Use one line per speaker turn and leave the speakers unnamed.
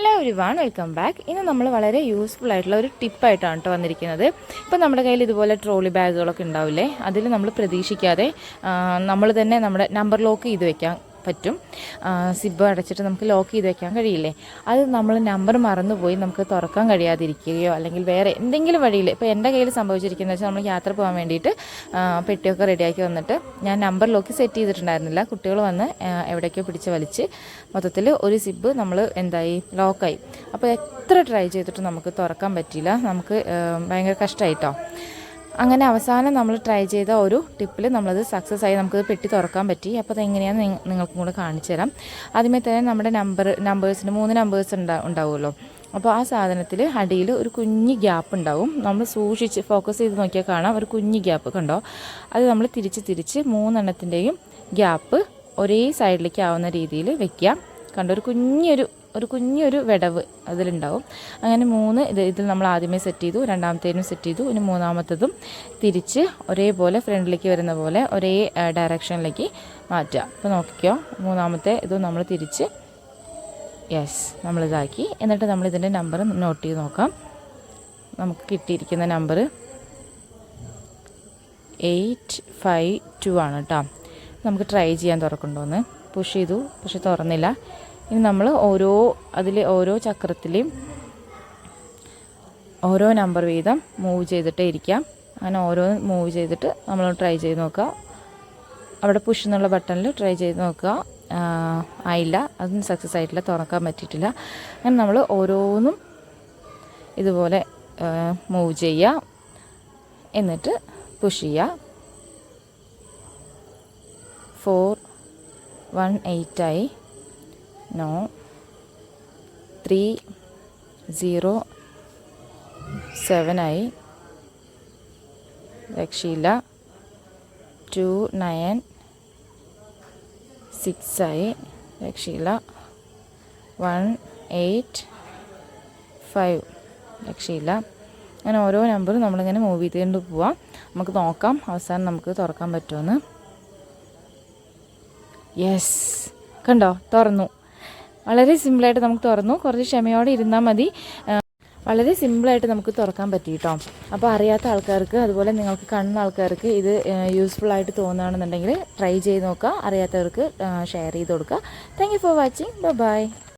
Hello ഒരു one welcome back ഇന്ന് നമ്മൾ വളരെ യൂസ്ഫുൾ ആയിട്ടുള്ള ഒരു ടിപ്പായിട്ടാണ് കേട്ടോ വന്നിരിക്കുന്നത്. ഇപ്പോൾ നമ്മുടെ കയ്യിൽ ഇതുപോലെ ട്രോളി ബാഗുകളൊക്കെ ഉണ്ടാവില്ലേ? അതിൽ നമ്മൾ പ്രതീക്ഷിക്കാതെ നമ്മൾ തന്നെ നമ്മുടെ നമ്പർ ലോക്ക് ചെയ്ത് വെക്കാൻ പറ്റും. സിബ് അടച്ചിട്ട് നമുക്ക് ലോക്ക് ചെയ്ത് വെക്കാൻ കഴിയില്ലേ? അത് നമ്മൾ നമ്പർ മറന്നുപോയി നമുക്ക് തുറക്കാൻ കഴിയാതിരിക്കുകയോ അല്ലെങ്കിൽ വേറെ എന്തെങ്കിലും വഴിയിൽ ഇപ്പോൾ എന്റെ കയ്യിൽ സംഭവിച്ചിരിക്കുന്നത് വെച്ചാൽ നമ്മൾ യാത്ര പോകാൻ വേണ്ടിയിട്ട് പെട്ടിയൊക്കെ റെഡിയാക്കി വന്നിട്ട് ഞാൻ നമ്പർ ലോക്ക് സെറ്റ് ചെയ്തിട്ടുണ്ടായിരുന്നില്ല. കുട്ടികൾ വന്ന് എവിടേക്കോ പിടിച്ച് വലിച്ച് മൊത്തത്തിൽ ഒരു സിബ് നമ്മൾ എന്തായി? ലോക്കായി അപ്പോൾ എത്ര ട്രൈ ചെയ്തിട്ടും നമുക്ക് തുറക്കാൻ പറ്റിയില്ല. നമുക്ക് ഭയങ്കര കഷ്ടമായിട്ടോ അങ്ങനെ അവസാനം നമ്മൾ ട്രൈ ചെയ്ത ഒരു ടിപ്പിൽ നമ്മളത് സക്സസ് ആയി നമുക്കത് പെട്ടി തുറക്കാൻ പറ്റി. അപ്പോൾ അത് എങ്ങനെയാണെന്ന് നിങ്ങ- നിങ്ങൾക്കും കൂടെ കാണിച്ചു തരാം. ആദ്യമേ തന്നെ നമ്മുടെ നമ്പർ നമ്പേഴ്സിന് മൂന്ന് നമ്പേഴ്സ് ഉണ്ടാ ഉണ്ടാവുമല്ലോ. അപ്പോൾ ആ സാധനത്തിൽ അടിയിൽ ഒരു കുഞ്ഞ് ഗ്യാപ്പ് ഉണ്ടാവും. നമ്മൾ സൂക്ഷിച്ച് ഫോക്കസ് ചെയ്ത് നോക്കിയാൽ കാണാം. ഒരു കുഞ്ഞ് ഗ്യാപ്പ് കണ്ടോ? അത് നമ്മൾ തിരിച്ച് തിരിച്ച് മൂന്നെണ്ണത്തിന്റെയും ഗ്യാപ്പ് ഒരേ സൈഡിലേക്ക് ആവുന്ന രീതിയിൽ വെക്കാം കണ്ടോ? ഒരു കുഞ്ഞൊരു ഒരു കുഞ്ഞൊരു വിടവ് അതിലുണ്ടാവും. അങ്ങനെ മൂന്ന് ഇത് ഇതിൽ നമ്മൾ ആദ്യമേ സെറ്റ് ചെയ്തു രണ്ടാമത്തേനും സെറ്റ് ചെയ്തു ഇനി മൂന്നാമത്തതും തിരിച്ച് ഒരേപോലെ ഫ്രണ്ടിലേക്ക് വരുന്ന പോലെ ഒരേ ഡയറക്ഷനിലേക്ക് മാറ്റുക. അപ്പോൾ നോക്കിക്കോ മൂന്നാമത്തെ ഇത് നമ്മൾ തിരിച്ച് യെസ് നമ്മളിതാക്കി എന്നിട്ട് നമ്മൾ ഇതിന്റെ നമ്പർ നോട്ട് ചെയ്ത് നോക്കാം. നമുക്ക് കിട്ടിയിരിക്കുന്ന നമ്പർ എയ്റ്റ് ഫൈവ് ടു ആണ് കേട്ടോ നമുക്ക് ട്രൈ ചെയ്യാൻ തുറക്കണ്ടോന്ന് പുഷ് ചെയ്തു. പക്ഷെ തുറന്നില്ല. ഇനി നമ്മൾ ഓരോ അതിൽ ഓരോ ചക്രത്തിലെയും ഓരോ നമ്പർ വീതം മൂവ് ചെയ്തിട്ടേ ഇരിക്കാം. അങ്ങനെ ഓരോ മൂവ് ചെയ്തിട്ട് നമ്മൾ ട്രൈ ചെയ്ത് നോക്കുക. അവിടെ പുഷ് എന്നുള്ള ബട്ടണിൽ ട്രൈ ചെയ്ത് നോക്കുക. ആയില്ല. അതും സക്സസ് ആയിട്ടില്ല. തുറക്കാൻ പറ്റിയിട്ടില്ല. അങ്ങനെ നമ്മൾ ഓരോന്നും ഇതുപോലെ മൂവ് ചെയ്യുക. എന്നിട്ട് പുഷ് ചെയ്യുക. ഫോർ വൺ എയ്റ്റായി നോ. ത്രീ സീറോ സെവനായി. രക്ഷയില്ല. ടു നയൻ സിക്സായി. രക്ഷയില്ല. One eight five. രക്ഷയില്ല. അങ്ങനെ ഓരോ നമ്പറും നമ്മളിങ്ങനെ മൂവ് ചെയ്തുകൊണ്ട് പോവാം. നമുക്ക് നോക്കാം. അവസാനം നമുക്ക് തുറക്കാൻ പറ്റുമെന്ന് യെസ്. കണ്ടോ? തുറന്നു. വളരെ സിമ്പിളായിട്ട് നമുക്ക് തുറന്നു. കുറച്ച് ക്ഷമയോടെ ഇരുന്നാൽ മതി. വളരെ സിമ്പിളായിട്ട് നമുക്ക് തുറക്കാൻ പറ്റി കേട്ടോ അപ്പോൾ അറിയാത്ത ആൾക്കാർക്ക് അതുപോലെ നിങ്ങൾക്ക് കാണുന്ന ആൾക്കാർക്ക് ഇത് യൂസ്ഫുൾ ആയിട്ട് തോന്നുകയാണെന്നുണ്ടെങ്കിൽ ട്രൈ ചെയ്ത് നോക്കുക. അറിയാത്തവർക്ക് ഷെയർ ചെയ്ത് കൊടുക്കുക. Thank for watching by